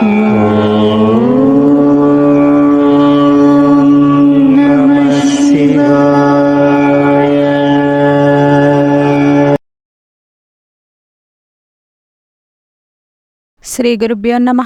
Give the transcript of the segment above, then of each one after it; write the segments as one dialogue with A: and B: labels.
A: శ్రీ గురుభ్యో నమ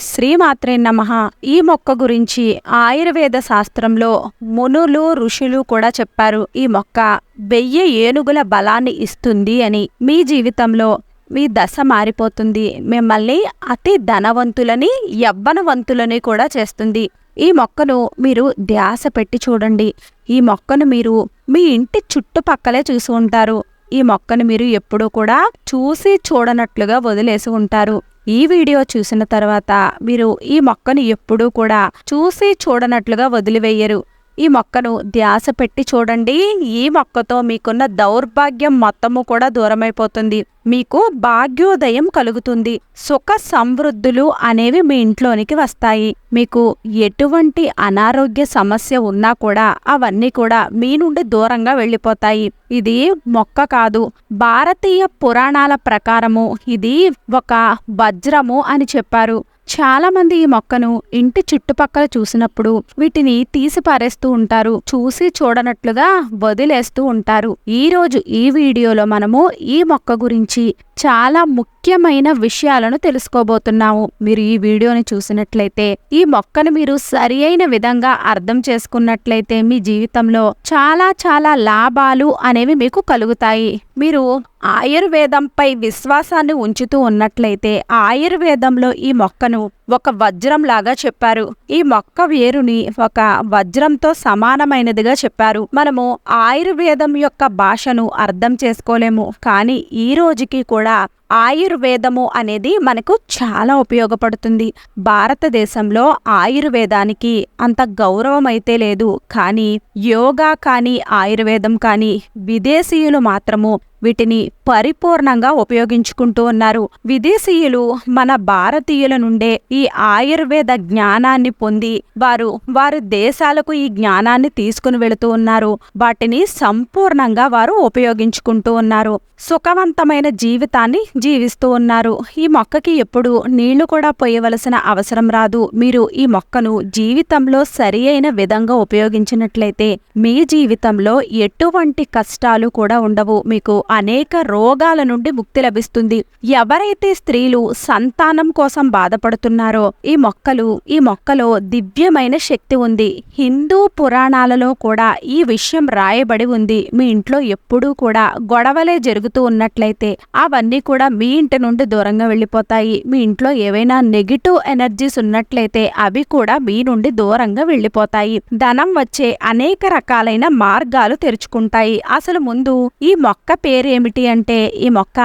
A: శ్రీమాత్రే నమ. ఈ మొక్క గురించి ఆయుర్వేద శాస్త్రంలో మునులు ఋషులు కూడా చెప్పారు. ఈ మొక్క వెయ్యి ఏనుగుల బలాన్ని ఇస్తుంది అని మీ జీవితంలో మీ దశ మారిపోతుంది. మిమ్మల్ని అతి ధనవంతులని యవ్వనవంతులని కూడా చేస్తుంది. ఈ మొక్కను మీరు ధ్యాస పెట్టి చూడండి. ఈ మొక్కను మీరు మీ ఇంటి చుట్టుపక్కలే చూసి ఉంటారు. ఈ మొక్కను మీరు ఎప్పుడూ కూడా చూసి చూడనట్లుగా వదిలేసి ఉంటారు. ఈ వీడియో చూసిన తర్వాత మీరు ఈ మొక్కను ఎప్పుడూ కూడా చూసి చూడనట్లుగా వదిలివేయరు. ఈ మొక్కను ధ్యాస పెట్టి చూడండి. ఈ మొక్కతో మీకున్న దౌర్భాగ్యం మొత్తము కూడా దూరమైపోతుంది. మీకు భాగ్యోదయం కలుగుతుంది. సుఖ సమృద్ధులు అనేవి మీ ఇంట్లోనికి వస్తాయి. మీకు ఎటువంటి అనారోగ్య సమస్య ఉన్నా కూడా అవన్నీ కూడా మీ నుండి దూరంగా వెళ్ళిపోతాయి. ఇది మొక్క కాదు. భారతీయ పురాణాల ప్రకారము ఇది ఒక వజ్రము అని చెప్పారు. చాలామంది ఈ మొక్కను ఇంటి చుట్టుపక్కల చూసినప్పుడు వీటిని తీసి పారేస్తూ ఉంటారు. చూసి చూడనట్లుగా వదిలేస్తూ ఉంటారు. ఈ రోజు ఈ వీడియోలో మనము ఈ మొక్క గురించి చాలా ముఖ్యమైన విషయాలను తెలుసుకోబోతున్నాము. మీరు ఈ వీడియోని చూసినట్లయితే ఈ మొక్కను మీరు సరి అయిన విధంగా అర్థం చేసుకున్నట్లయితే మీ జీవితంలో చాలా చాలా లాభాలు అనేవి మీకు కలుగుతాయి. మీరు ఆయుర్వేదంపై విశ్వాసాన్ని ఉంచుతూ ఉన్నట్లయితే ఆయుర్వేదంలో ఈ మొక్కను ನಾವು ఒక వజ్రం లాగా చెప్పారు. ఈ మొక్క వేరుని ఒక వజ్రంతో సమానమైనదిగా చెప్పారు. మనము ఆయుర్వేదం యొక్క భాషను అర్థం చేసుకోలేము. కానీ ఈ రోజుకి కూడా ఆయుర్వేదము అనేది మనకు చాలా ఉపయోగపడుతుంది. భారతదేశంలో ఆయుర్వేదానికి అంత గౌరవం అయితే లేదు. కానీ యోగా కానీ ఆయుర్వేదం కానీ విదేశీయులు మాత్రము వీటిని పరిపూర్ణంగా ఉపయోగించుకుంటూ ఉన్నారు. విదేశీయులు మన భారతీయుల నుండే ఈ ఈ ఆయుర్వేద జ్ఞానాన్ని పొంది వారు వారి దేశాలకు ఈ జ్ఞానాన్ని తీసుకుని వెళుతూ ఉన్నారు. వాటిని సంపూర్ణంగా వారు ఉపయోగించుకుంటూ ఉన్నారు. సుఖవంతమైన జీవితాన్ని జీవిస్తూ ఉన్నారు. ఈ మొక్కకి ఎప్పుడు నీళ్ళు కూడా పోయవలసిన అవసరం రాదు. మీరు ఈ మొక్కను జీవితంలో సరి అయిన విధంగా ఉపయోగించినట్లయితే మీ జీవితంలో ఎటువంటి కష్టాలు కూడా ఉండవు. మీకు అనేక రోగాల నుండి ముక్తి లభిస్తుంది. ఎవరైతే స్త్రీలు సంతానం కోసం బాధపడుతున్నారో ఈ మొక్కలు ఈ మొక్కలో దివ్యమైన శక్తి ఉంది. హిందూ పురాణాలలో కూడా ఈ విషయం రాయబడి ఉంది. మీ ఇంట్లో ఎప్పుడూ కూడా గొడవలే జరుగుతూ ఉన్నట్లయితే అవన్నీ కూడా మీ ఇంటి నుండి దూరంగా వెళ్ళిపోతాయి. మీ ఇంట్లో ఏవైనా నెగిటివ్ ఎనర్జీస్ ఉన్నట్లయితే అవి కూడా మీ నుండి దూరంగా వెళ్ళిపోతాయి. ధనం వచ్చే అనేక రకాలైన మార్గాలు తెరుచుకుంటాయి. అసలు ముందు ఈ మొక్క పేరేమిటి అంటే ఈ మొక్క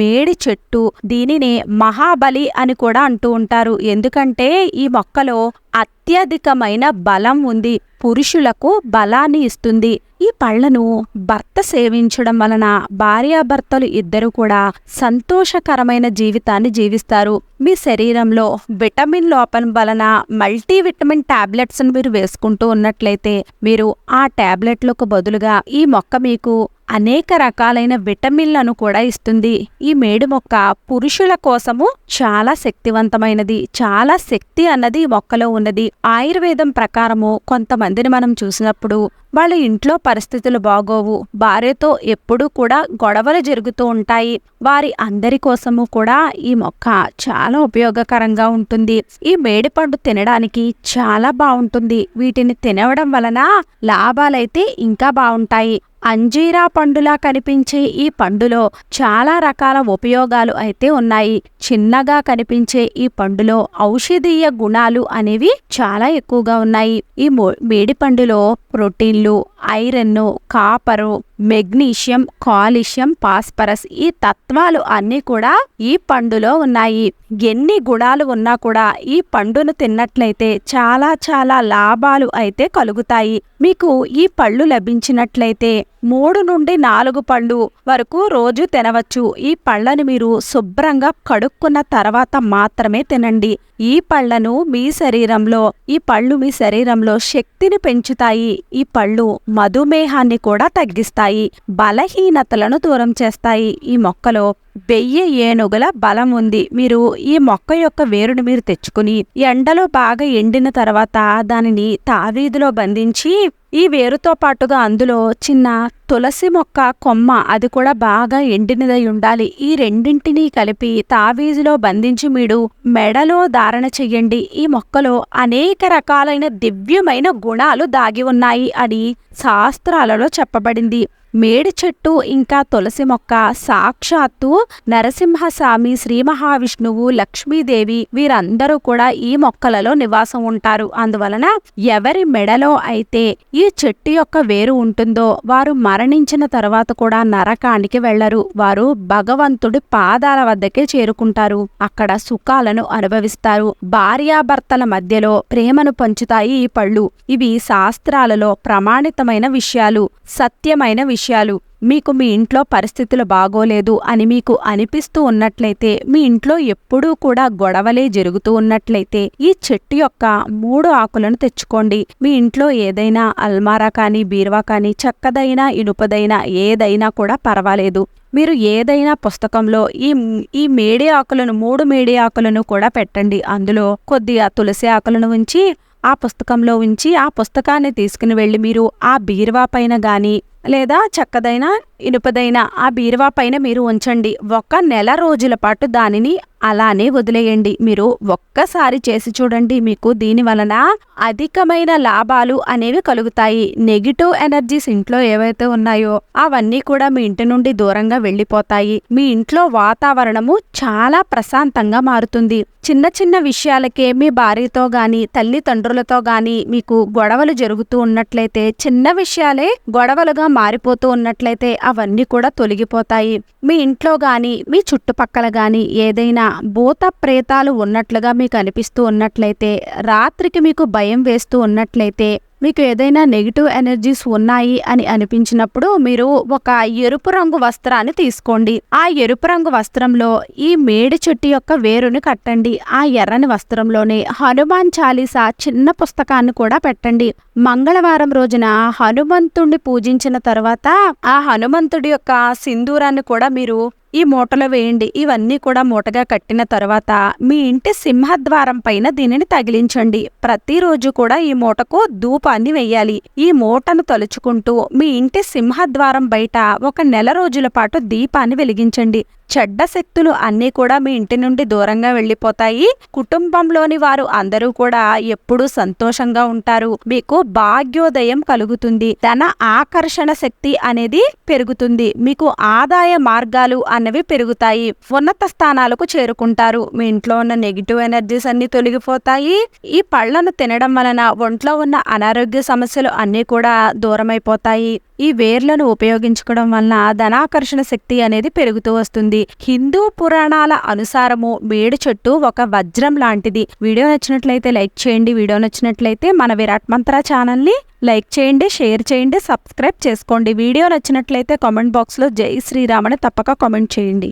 A: మేడి చెట్టు. దీనిని మహాబలి అని కూడా అంటూ ఉంటారు. ఎందుకంటే ఈ మొక్కలో అత్యధికమైన బలం ఉంది. పురుషులకు బలాన్ని ఇస్తుంది. ఈ పళ్ళను భర్త సేవించడం వలన భార్యాభర్తలు ఇద్దరు కూడా సంతోషకరమైన జీవితాన్ని జీవిస్తారు. మీ శరీరంలో విటమిన్ లోపం వలన మల్టీవిటమిన్ టాబ్లెట్స్ను మీరు వేసుకుంటూ ఉన్నట్లయితే మీరు ఆ టాబ్లెట్లకు బదులుగా ఈ మొక్క మీకు అనేక రకాలైన విటమిన్లను కూడా ఇస్తుంది. ఈ మేడు మొక్క పురుషుల కోసము చాలా శక్తివంతమైనది. చాలా శక్తి అన్నది ఈ మొక్కలో ఉన్నది. ఆయుర్వేదం ప్రకారము కొంతమందిని మనం చూసినప్పుడు వాళ్ళ ఇంట్లో పరిస్థితులు బాగోవు. భార్యతో ఎప్పుడూ కూడా గొడవలు జరుగుతూ ఉంటాయి. వారి అందరి కోసము కూడా ఈ మొక్క చాలా ఉపయోగకరంగా ఉంటుంది. ఈ మేడిపండు తినడానికి చాలా బాగుంటుంది. వీటిని తినవడం వలన లాభాలైతే ఇంకా బాగుంటాయి. అంజీరా పండులా కనిపించే ఈ పండులో చాలా రకాల ఉపయోగాలు అయితే ఉన్నాయి. చిన్నగా కనిపించే ఈ పండులో ఔషధీయ గుణాలు అనేవి చాలా ఎక్కువగా ఉన్నాయి. ఈ మేడి పండులో ప్రోటీన్లు iron copper magnesium calcium phosphorus ఈ తత్వాలు అన్నీ కూడా ఈ పండులో ఉన్నాయి. ఎన్ని గుణాలు ఉన్నా కూడా ఈ పండును తిన్నట్లయితే చాలా చాలా లాభాలు అయితే కలుగుతాయి. మీకు ఈ పళ్ళు లభించినట్లయితే మూడు నుండి నాలుగు పళ్ళు వరకు రోజు తినవచ్చు. ఈ పళ్ళను మీరు శుభ్రంగా కడుక్కున్న తర్వాత మాత్రమే తినండి. ఈ పళ్ళను మీ శరీరంలో ఈ పళ్ళు మీ శరీరంలో శక్తిని పెంచుతాయి. ఈ పళ్ళు మధుమేహాన్ని కూడా తగ్గిస్తాయి. బలహీనతలను దూరం చేస్తాయి. ఈ మొక్కలో వెయ్యి ఏనుగుల బలం ఉంది. మీరు ఈ మొక్క యొక్క వేరుని మీరు తెచ్చుకుని ఎండలో బాగా ఎండిన తర్వాత దానిని తావీధిలో బంధించి ఈ వేరుతో పాటుగా అందులో చిన్న తులసి మొక్క కొమ్మ అది కూడా బాగా ఎండినదై ఉండాలి. ఈ రెండింటినీ కలిపి తావీజులో బంధించి మీరు మెడలో ధారణ చెయ్యండి ఈ మొక్కలో అనేక రకాలైన దివ్యమైన గుణాలు దాగి ఉన్నాయి అని శాస్త్రాలలో చెప్పబడింది. మేడి చెట్టు ఇంకా తులసి మొక్క సాక్షాత్తు నరసింహస్వామి శ్రీ మహావిష్ణువు లక్ష్మీదేవి వీరందరూ కూడా ఈ మొక్కలలో నివాసం ఉంటారు. అందువలన ఎవరి మెడలో అయితే ఈ చెట్టు యొక్క వేరు ఉంటుందో వారు మరణించిన తర్వాత కూడా నరకానికి వెళ్ళరు వారు భగవంతుడి పాదాల వద్దకే చేరుకుంటారు. అక్కడ సుఖాలను అనుభవిస్తారు. భార్యాభర్తల మధ్యలో ప్రేమను పంచుతాయి ఈ పళ్ళు. ఇవి శాస్త్రాలలో ప్రమాణితమైన విషయాలు సత్యమైన విషయాలు. మీకు మీ ఇంట్లో పరిస్థితులు బాగోలేదు అని మీకు అనిపిస్తూ ఉన్నట్లయితే మీ ఇంట్లో ఎప్పుడూ కూడా గొడవలే జరుగుతూ ఉన్నట్లయితే ఈ చెట్టు యొక్క మూడు ఆకులను తెచ్చుకోండి. మీ ఇంట్లో ఏదైనా అల్మారా కానీ బీరువా కానీ చక్కదైనా ఇనుపదైనా ఏదైనా కూడా పర్వాలేదు. మీరు ఏదైనా పుస్తకంలో ఈ ఈ మేడి ఆకులను మూడు మేడి ఆకులను కూడా పెట్టండి. అందులో కొద్దిగా తులసి ఆకులను ఉంచి ఆ పుస్తకంలో ఉంచి ఆ పుస్తకాన్ని తీసుకుని వెళ్ళి మీరు ఆ బీరువా పైన కానీ లేదా చక్కదైన ఇనుపదైన ఆ బీరువా పైన మీరు ఉంచండి. ఒక నెల రోజుల పాటు దానిని అలానే వదిలేయండి. మీరు ఒక్కసారి చేసి చూడండి మీకు దీని వలన అధికమైన లాభాలు అనేవి కలుగుతాయి. నెగిటివ్ ఎనర్జీస్ ఇంట్లో ఏవైతే ఉన్నాయో అవన్నీ కూడా మీ ఇంటి నుండి దూరంగా వెళ్ళిపోతాయి. మీ ఇంట్లో వాతావరణము చాలా ప్రశాంతంగా మారుతుంది. చిన్న చిన్న విషయాలకే మీ భార్యతో గాని తల్లిదండ్రులతో గాని మీకు గొడవలు జరుగుతూ ఉన్నట్లయితే చిన్న విషయాలే గొడవలుగా మారిపోతూ ఉన్నట్లయితే అవన్నీ కూడా తొలగిపోతాయి. మీ ఇంట్లో గాని మీ చుట్టుపక్కల గాని ఏదైనా భూత ప్రేతాలు ఉన్నట్లుగా మీకు అనిపిస్తూ ఉన్నట్లయితే రాత్రికి మీకు భయం వేస్తూ ఉన్నట్లయితే మీకు ఏదైనా నెగిటివ్ ఎనర్జీస్ ఉన్నాయి అని అనిపించినప్పుడు మీరు ఒక ఎరుపు రంగు వస్త్రాన్ని తీసుకోండి. ఆ ఎరుపు రంగు వస్త్రంలో ఈ మేడి చెట్టు యొక్క వేరుని కట్టండి. ఆ ఎర్రని వస్త్రంలోనే హనుమాన్ చాలీసా చిన్న పుస్తకాన్ని కూడా పెట్టండి. మంగళవారం రోజున హనుమంతుణ్ణి పూజించిన తర్వాత ఆ హనుమంతుడి యొక్క సింధూరాన్ని కూడా మీరు ఈ మూటలో వేయండి. ఇవన్నీ కూడా మూటగా కట్టిన తర్వాత మీ ఇంటి సింహద్వారం పైన దీనిని తగిలించండి. ప్రతిరోజు కూడా ఈ మూటకు ధూపాన్ని వెయ్యాలి ఈ మూటను తలుచుకుంటూ మీ ఇంటి సింహద్వారం బయట ఒక నెల రోజుల పాటు దీపాన్ని వెలిగించండి. చెడ్డ శక్తులు అన్నీ కూడా మీ ఇంటి నుండి దూరంగా వెళ్ళిపోతాయి. కుటుంబంలోని వారు అందరూ కూడా ఎప్పుడూ సంతోషంగా ఉంటారు. మీకు భాగ్యోదయం కలుగుతుంది. ధన ఆకర్షణ శక్తి అనేది పెరుగుతుంది. మీకు ఆదాయ మార్గాలు అన్నవి పెరుగుతాయి. ఉన్నత స్థానాలకు చేరుకుంటారు. మీ ఇంట్లో ఉన్న నెగిటివ్ ఎనర్జీస్ అన్ని తొలగిపోతాయి. ఈ పళ్ళను తినడం వలన ఒంట్లో ఉన్న అనారోగ్య సమస్యలు అన్నీ కూడా దూరమైపోతాయి. ఈ వేర్లను ఉపయోగించుకోవడం వలన ధనాకర్షణ శక్తి అనేది పెరుగుతూ వస్తుంది. హిందూ పురాణాల అనుసారము మేడి చెట్టు ఒక వజ్రం లాంటిది. వీడియో నచ్చినట్లయితే లైక్ చేయండి. వీడియో నచ్చినట్లయితే మన విరాట్ మంత్ర ఛానల్ని లైక్ చేయండి షేర్ చేయండి సబ్స్క్రైబ్ చేసుకోండి. వీడియో నచ్చినట్లయితే కామెంట్ బాక్స్లో జై శ్రీరామ్ అని తప్పక కామెంట్ చేయండి.